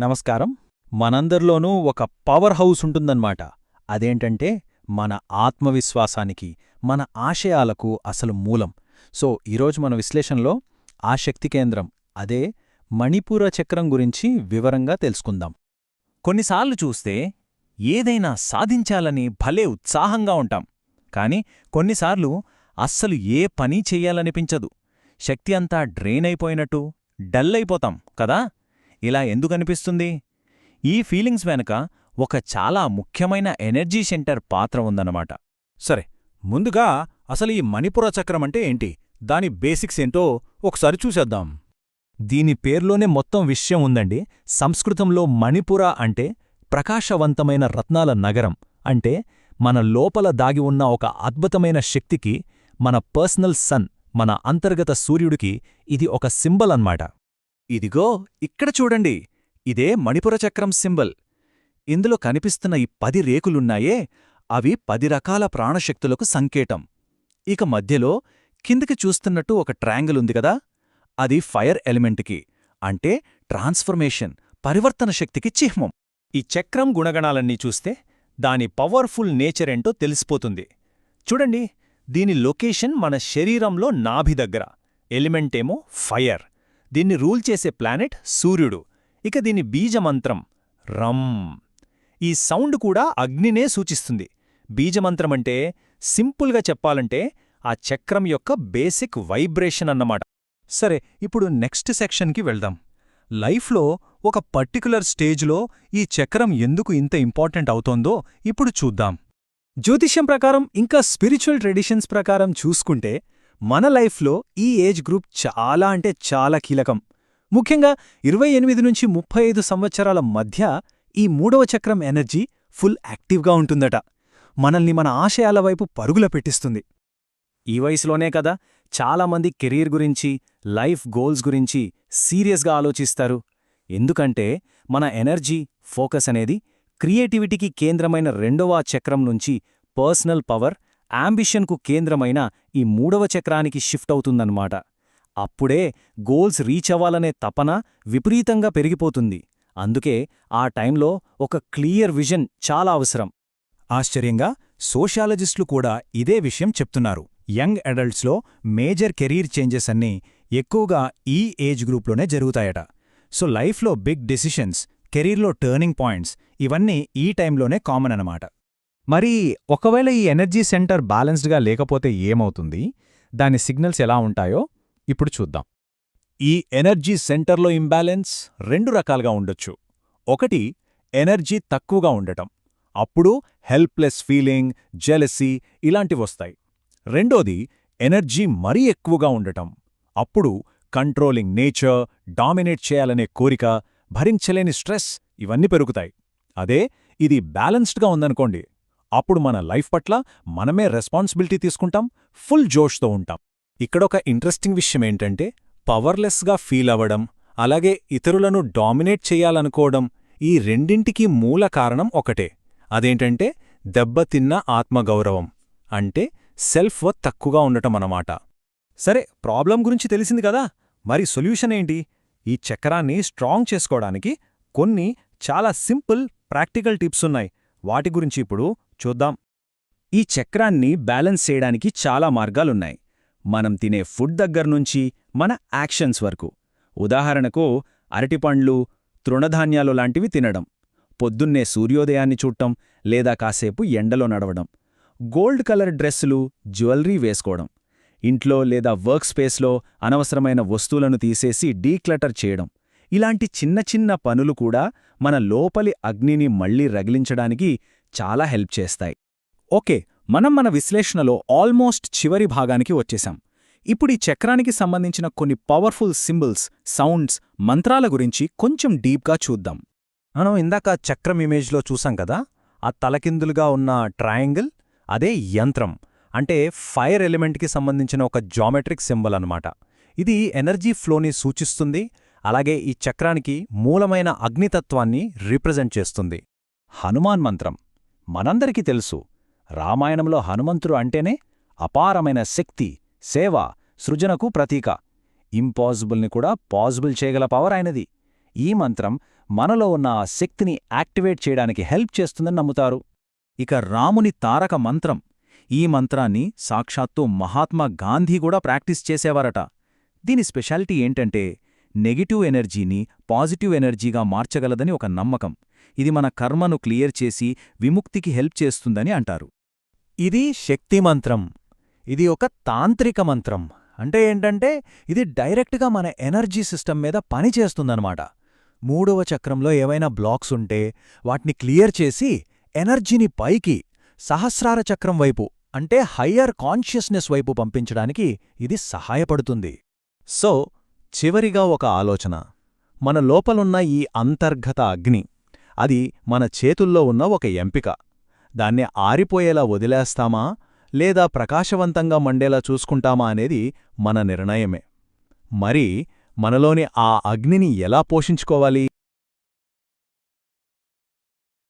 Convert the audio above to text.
నమస్కారం. మనందరిలోనూ ఒక power house ఉంటుందన్నమాట. అదేంటంటే మన ఆత్మవిశ్వాసానికి మన ఆశయాలకు అసలు మూలం. సో ఈరోజు మన విశ్లేషణలో ఆ శక్తి కేంద్రం అదే మణిపూర చక్రం గురించి వివరంగా తెలుసుకుందాం. కొన్నిసార్లు చూస్తే ఏదైనా సాధించాలని భలే ఉత్సాహంగా ఉంటాం. కాని కొన్నిసార్లు అస్సలు ఏ పని చెయ్యాలనిపించదు శక్తి అంతా డ్రైన్ అయిపోయినట్టు డల్ అయిపోతాం కదా? ఇలా ఎందుకనిపిస్తుంది ఈ ఫీలింగ్స్ వెనక ఒక చాలా ముఖ్యమైన ఎనర్జీ సెంటర్ పాత్ర ఉందన్నమాట. సరే ముందుగా అసలు ఈ మణిపుర చక్రం అంటే ఏంటి? దాని బేసిక్స్ ఏంటో ఒకసారి చూసేద్దాం. దీని పేర్లోనే మొత్తం విషయం ఉందండి. సంస్కృతంలో మణిపుర అంటే ప్రకాశవంతమైన రత్నాల నగరం. అంటే మన లోపల దాగి ఉన్న ఒక అద్భుతమైన శక్తికి మన పర్సనల్ సన్ మన అంతర్గత సూర్యుడికి ఇది ఒక సింబల్ అన్నమాట. ఇదిగో ఇక్కడ చూడండి. ఇదే మణిపుర చక్రం సింబల్. ఇందులో కనిపిస్తున్న ఈ పది రేకులున్నాయే అవి పది రకాల ప్రాణశక్తులకు సంకేతం. ఇక మధ్యలో కిందికి చూస్తున్నట్టు ఒక ట్రయాంగిల్ ఉంది కదా? అది ఫైర్ ఎలిమెంట్కి అంటే ట్రాన్స్ఫర్మేషన్ పరివర్తన శక్తికి చిహ్నం. ఈ చక్రం గుణగణాలన్నీ చూస్తే దాని పవర్ఫుల్ నేచర్ ఏంటో తెలిసిపోతుంది. చూడండి దీని లొకేషన్ మన శరీరంలో నాభి దగ్గర. ఎలిమెంటేమో ఫైర్. దీన్ని రూల్ చేసే ప్లానెట్ సూర్యుడు. ఇక దీని బీజమంత్రం రమ్ ఈ సౌండ్ కూడా అగ్నినే సూచిస్తుంది. బీజమంత్రమంటే సింపుల్గా చెప్పాలంటే ఆ చక్రం యొక్క బేసిక్ వైబ్రేషన్ అన్నమాట. సరే ఇప్పుడు నెక్స్ట్ సెక్షన్కి వెళ్దాం. లైఫ్లో ఒక పర్టికులర్ స్టేజ్లో ఈ చక్రం ఎందుకు ఇంత ఇంపార్టెంట్ అవుతోందో ఇప్పుడు చూద్దాం. జ్యోతిష్యం ప్రకారం ఇంకా స్పిరిచువల్ ట్రెడిషన్స్ ప్రకారం చూసుకుంటే మన లైఫ్లో ఈ ఏజ్ గ్రూప్ చాలా అంటే చాలా కీలకం. ముఖ్యంగా ఇరవై ఎనిమిది నుంచి ముప్పై ఐదు సంవత్సరాల మధ్య ఈ మూడవ చక్రం ఎనర్జీ ఫుల్ యాక్టివ్గా ఉంటుందట. మనల్ని మన ఆశయాల వైపు పరుగుల పెట్టిస్తుంది. ఈ వయసులోనే కదా చాలామంది కెరీర్ గురించి లైఫ్ గోల్స్ గురించి సీరియస్గా ఆలోచిస్తారు. ఎందుకంటే మన ఎనర్జీ ఫోకస్ అనేది క్రియేటివిటీకి కేంద్రమైన రెండవ చక్రం నుంచి పర్సనల్ పవర్ అంబిషన్కు కేంద్రమైన ఈ మూడవ చక్రానికి షిఫ్ట్ అవుతుందన్నమాట. అప్పుడే గోల్స్ రీచ్ అవ్వాలనే తపన విపరీతంగా పెరిగిపోతుంది. అందుకే ఆ టైంలో ఒక క్లియర్ విజన్ చాలా అవసరం. ఆశ్చర్యంగా సోషాలజిస్టులు కూడా ఇదే విషయం చెప్తున్నారు. యంగ్ అడల్ట్స్లో మేజర్ కెరీర్ చేంజెస్ అన్నీ ఎక్కువగా ఈ ఏజ్ గ్రూప్లోనే జరుగుతాయట. సో లైఫ్లో బిగ్ డెసిషన్స్ కెరీర్లో టర్నింగ్ పాయింట్స్ ఇవన్నీ ఈ టైంలోనే కామన్ అనమాట మరి ఒకవేళ ఈ ఎనర్జీ సెంటర్ బ్యాలెన్స్డ్గా లేకపోతే ఏమవుతుంది? దాని సిగ్నల్స్ ఎలా ఉంటాయో ఇప్పుడు చూద్దాం. ఈ ఎనర్జీ సెంటర్లో ఇంబ్యాలెన్స్ రెండు రకాలుగా ఉండొచ్చు. ఒకటి ఎనర్జీ తక్కువగా ఉండటం. అప్పుడు హెల్ప్లెస్ ఫీలింగ్ జెలసీ ఇలాంటివొస్తాయి రెండోది ఎనర్జీ మరీ ఎక్కువగా ఉండటం. అప్పుడు కంట్రోలింగ్ నేచర్ డామినేట్ చేయాలనే కోరిక భరించలేని స్ట్రెస్ ఇవన్నీ పెరుగుతాయి. అదే ఇది బ్యాలెన్స్డ్గా ఉందనుకోండి అప్పుడు మన లైఫ్ పట్ల మనమే రెస్పాన్సిబిలిటీ తీసుకుంటాం ఫుల్ జోష్తో ఉంటాం. ఇక్కడొక ఇంట్రెస్టింగ్ విషయం ఏంటంటే పవర్లెస్గా ఫీల్ అవ్వడం అలాగే ఇతరులను డామినేట్ చేయాలనుకోవడం ఈ రెండింటికి మూల కారణం ఒకటే. అదేంటంటే దెబ్బతిన్న ఆత్మగౌరవం అంటే సెల్ఫ్ వర్త్ తక్కువగా ఉండటం అన్నమాట. సరే ప్రాబ్లం గురించి తెలిసింది కదా! మరి సొల్యూషన్ ఏంటి? ఈ చక్రాన్ని స్ట్రాంగ్ చేసుకోవడానికి కొన్ని చాలా సింపుల్ ప్రాక్టికల్ టిప్స్ ఉన్నాయి. వాటి గురించి ఇప్పుడు చూద్దాం. ఈ చక్రాన్ని బ్యాలెన్స్ చేయడానికి చాలా మార్గాలున్నాయి. మనం తినే ఫుడ్ దగ్గర్నుంచి మన యాక్షన్స్ వరకు. ఉదాహరణకు అరటిపండ్లు తృణధాన్యాలు లాంటివి తినడం పొద్దున్నే సూర్యోదయాన్ని చూడటం లేదా కాసేపు ఎండలో నడవడం గోల్డ్ కలర్ డ్రెస్సులు జ్యువెలరీ వేసుకోవడం ఇంట్లో లేదా వర్క్ స్పేస్లో అనవసరమైన వస్తువులను తీసేసి డీక్లటర్ చేయడం. ఇలాంటి చిన్న చిన్న పనులు కూడా మన లోపలి అగ్నిని మళ్ళీ రగిలించడానికి చాలా హెల్ప్ చేస్తాయి. ఓకే మనం మన విశ్లేషణలో ఆల్మోస్ట్ చివరి భాగానికి వచ్చేశాం. ఇప్పుడు ఈ చక్రానికి సంబంధించిన కొన్ని పవర్ఫుల్ సింబల్స్ సౌండ్స్ మంత్రాల గురించి కొంచెం డీప్గా చూద్దాం. మనం ఇందాక చక్రం ఇమేజ్లో చూసాం కదా? ఆ తలకిందులుగా ఉన్న ట్రయాంగిల్ అదే యంత్రం. అంటే ఫైర్ ఎలిమెంట్కి సంబంధించిన ఒక జామెట్రిక్ సింబల్ అనమాట ఇది ఎనర్జీ ఫ్లోని సూచిస్తుంది అలాగే ఈ చక్రానికి మూలమైన అగ్నితత్వాన్ని రీప్రజెంట్ చేస్తుంది. హనుమాన్ మంత్రం. మనందరికీ తెలుసు రామాయణంలో హనుమంతుడు అంటేనే అపారమైన శక్తి సేవ సృజనకు ప్రతీక. ఇంపాసిబుల్ని కూడా పాజిబుల్ చేయగల పవర్ ఆయనది. ఈ మంత్రం మనలో ఉన్న ఆ శక్తిని యాక్టివేట్ చేయడానికి హెల్ప్ చేస్తుందని నమ్ముతారు. ఇక రాముని తారక మంత్రం. ఈ మంత్రాన్ని సాక్షాత్తు మహాత్మా గాంధీ కూడా ప్రాక్టీస్ చేసేవారట. దీని స్పెషాలిటీ ఏంటంటే నెగిటివ్ ఎనర్జీని పాజిటివ్ ఎనర్జీగా మార్చగలదని ఒక నమ్మకం. ఇది మన కర్మను క్లియర్ చేసి విముక్తికి హెల్ప్ చేస్తుందని అంటారు. ఇది శక్తి మంత్రం. ఇది ఒక తాంత్రిక మంత్రం. అంటే ఏంటంటే ఇది డైరెక్ట్గా మన ఎనర్జీ సిస్టమ్ మీద పనిచేస్తుందన్నమాట మూడవ చక్రంలో ఏవైనా బ్లాక్స్ ఉంటే వాటిని క్లియర్ చేసి ఎనర్జీని పైకి సహస్రార చక్రం వైపు అంటే హయ్యర్ కాన్షియస్నెస్ వైపు పంపించడానికి ఇది సహాయపడుతుంది. సో చివరిగా ఒక ఆలోచన. మన లోపలున్న ఈ అంతర్గత అగ్ని అది మన చేతుల్లో ఉన్న ఒక ఎంపిక. దాన్ని ఆరిపోయేలా వదిలేస్తామా? లేదా ప్రకాశవంతంగా మండేలా చూసుకుంటామా అనేది మన నిర్ణయమే. మరి మనలోని ఆ అగ్నిని ఎలా పోషించుకోవాలి?